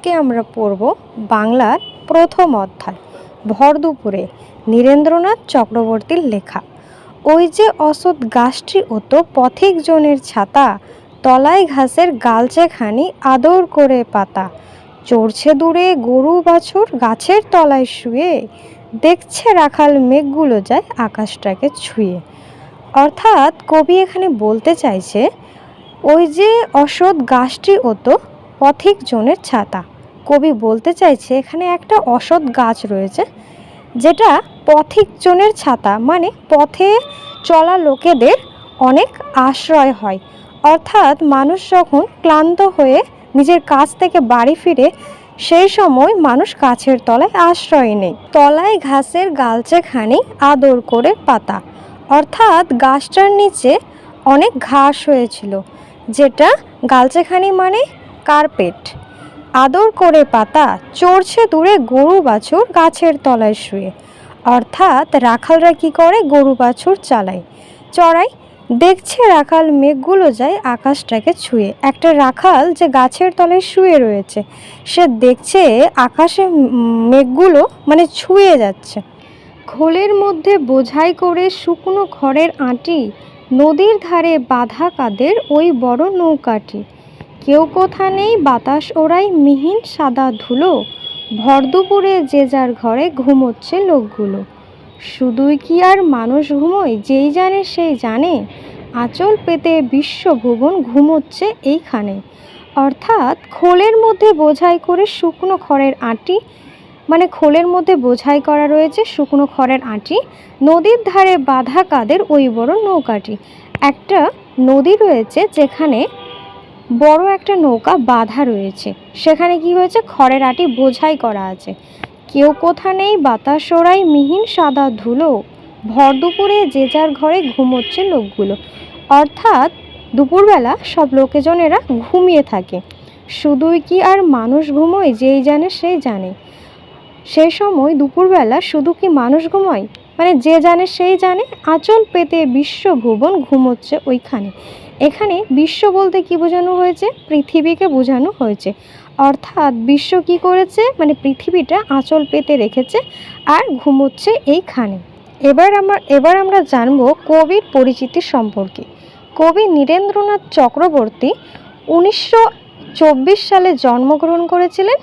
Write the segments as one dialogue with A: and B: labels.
A: আজকে আমরা পড়ব বাংলার প্রথম অধ্যায়, ভর দুপুরে নীরেন্দ্রনাথ চক্রবর্তীর লেখা। ওই যে অসৎ গাছটি ওতো পথিক জনের ছাতা, তলায় ঘাসের গালচে খানি আদর করে পাতা। চড়ছে দূরে গরু বাছুর গাছের তলায় শুয়ে, দেখছে রাখাল মেঘগুলো যায় আকাশটাকে ছুঁয়ে। অর্থাৎ কবি এখানে বলতে চাইছে, ওই যে অসৎ গাছটি ওতো পথিক জনের ছাতা। কবি বলতে চাইছে, এখানে একটা অসৎ গাছ রয়েছে, যেটা পথিক জনের ছাতা মানে পথে চলা লোকেদের অনেক আশ্রয় হয়। অর্থাৎ মানুষ যখন ক্লান্ত হয়ে নিজের কাজ থেকে বাড়ি ফিরে, সেই সময় মানুষ গাছের তলায় আশ্রয় নেই তলায় ঘাসের গালচে খানি আদর করে পাতা। অর্থাৎ গাছটার নিচে অনেক ঘাস হয়েছিল, যেটা গালচেখানি মানে কার্পেট। আদর করে পাতা চড়ছে দূরে গরু বাছুর গাছের তলায় শুয়ে। অর্থাৎ রাখালরা কি করে? গরু বাছুর চালায়। চড়াই। দেখছে রাখাল মেঘগুলো যায় আকাশটাকে ছুঁয়ে। একটা রাখাল যে গাছের তলায় শুয়ে রয়েছে, সে দেখছে আকাশে মেঘগুলো মানে ছুঁয়ে যাচ্ছে। খোলের মধ্যে বোঝাই করে শুকনো খড়ের আঁটি নদীর ধারে বাঁধা কাদের ওই বড় নৌকাটি। কেউ কোথা নেই, বাতাস ওড়াই, মিহিন সাদা ধুলো। ভর দুপুরে যে যার ঘরে ঘুমোচ্ছে লোকগুলো। শুধুই কি আর মানুষ ঘুমোয়, যেই জানে সেই জানে। আঁচল পেতে বিশ্বভুবন ঘুমোচ্ছে এইখানে। অর্থাৎ খোলের মধ্যে বোঝাই করে শুকনো খড়ের আঁটি মানে খোলের মধ্যে বোঝাই করা রয়েছে শুকনো খড়ের আঁটি, নদীর ধারে বাঁধা কাদের ওই বড় নৌকাটি। একটা নদী রয়েছে যেখানে বড় একটা নৌকা বাঁধা রয়েছে। সেখানে কি হয়েছে? খড়ের আটি বোঝাই করা আছে। কেউ কোথা নেই, বাতাস মিহিন সাদা ধুলো। ভর দুপুরে যে যার ঘরে ঘুমোচ্ছে লোকগুলো। অর্থাৎ দুপুরবেলা সব লোকেজনেরা ঘুমিয়ে থাকে। শুধুই কি আর মানুষ ঘুমোয়? যেই জানে সেই জানে। সেই সময় দুপুরবেলা শুধু কি মানুষ ঘুমোয়? মানে যে জানে সেই জানে, আঁচল পেতে বিশ্বভুবন ঘুমোচ্ছে ওইখানে। এখানে বিশ্ব বলতে কি বোঝানো হয়েছে? পৃথিবীকে বোঝানো হয়েছে। অর্থাৎ বিশ্ব কি করেছে? মানে পৃথিবীটা আঁচল পেতে রেখেছে আর ঘুমোচ্ছে এইখানে। এবার আমার এবার আমরা জানব কবির পরিচিতি সম্পর্কে। কবি নীরেন্দ্রনাথ চক্রবর্তী উনিশশো চব্বিশ সালে জন্মগ্রহণ করেছিলেন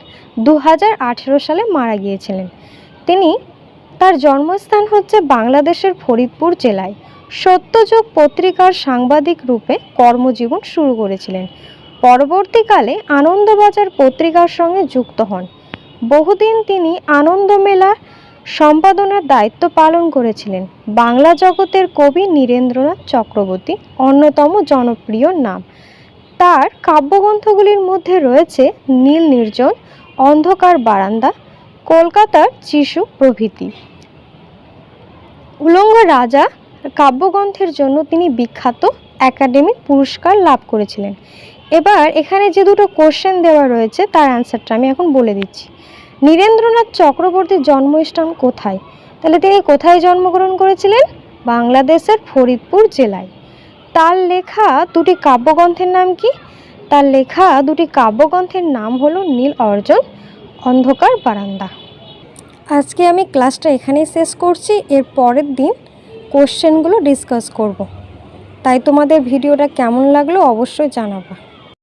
A: দু হাজার আঠেরো সালে মারা গিয়েছিলেন। তিনি তার জন্মস্থান হচ্ছে বাংলাদেশের ফরিদপুর জেলায়। সত্যযুগ পত্রিকার সাংবাদিক রূপে কর্মজীবন শুরু করেছিলেন। পরবর্তীকালে আনন্দবাজার পত্রিকার সঙ্গে যুক্ত হন। বহুদিন তিনি আনন্দমেলা সম্পাদনার দায়িত্ব পালন করেছিলেন। বাংলা জগতের কবি নীরেন্দ্রনাথ চক্রবর্তী অন্যতম জনপ্রিয় নাম। তার কাব্যগ্রন্থগুলির মধ্যে রয়েছে নীল নির্জন, অন্ধকার বারান্দা, কলকাতার যিশু প্রভৃতি। উলঙ্গ রাজা কাব্যগ্রন্থের জন্য তিনি বিখ্যাত একাডেমিক পুরস্কার লাভ করেছিলেন। এবার এখানে যে দুটো কোশ্চেন দেওয়া রয়েছে, তার অ্যান্সারটা আমি এখন বলে দিচ্ছি। নীরেন্দ্রনাথ চক্রবর্তীর জন্মস্থান কোথায়? তাহলে তিনি কোথায় জন্মগ্রহণ করেছিলেন? বাংলাদেশের ফরিদপুর জেলায়। তার লেখা দুটি কাব্যগ্রন্থের নাম কি? তার লেখা দুটি কাব্যগ্রন্থের নাম হলো নীল অর্জন, অন্ধকার বারান্দা। আজকে আমি ক্লাসটা এখানেই শেষ করছি। এর পরের দিন কোশ্চেনগুলো ডিসকাস করব। তাই তোমাদের ভিডিওটা কেমন লাগল অবশ্যই জানাবা।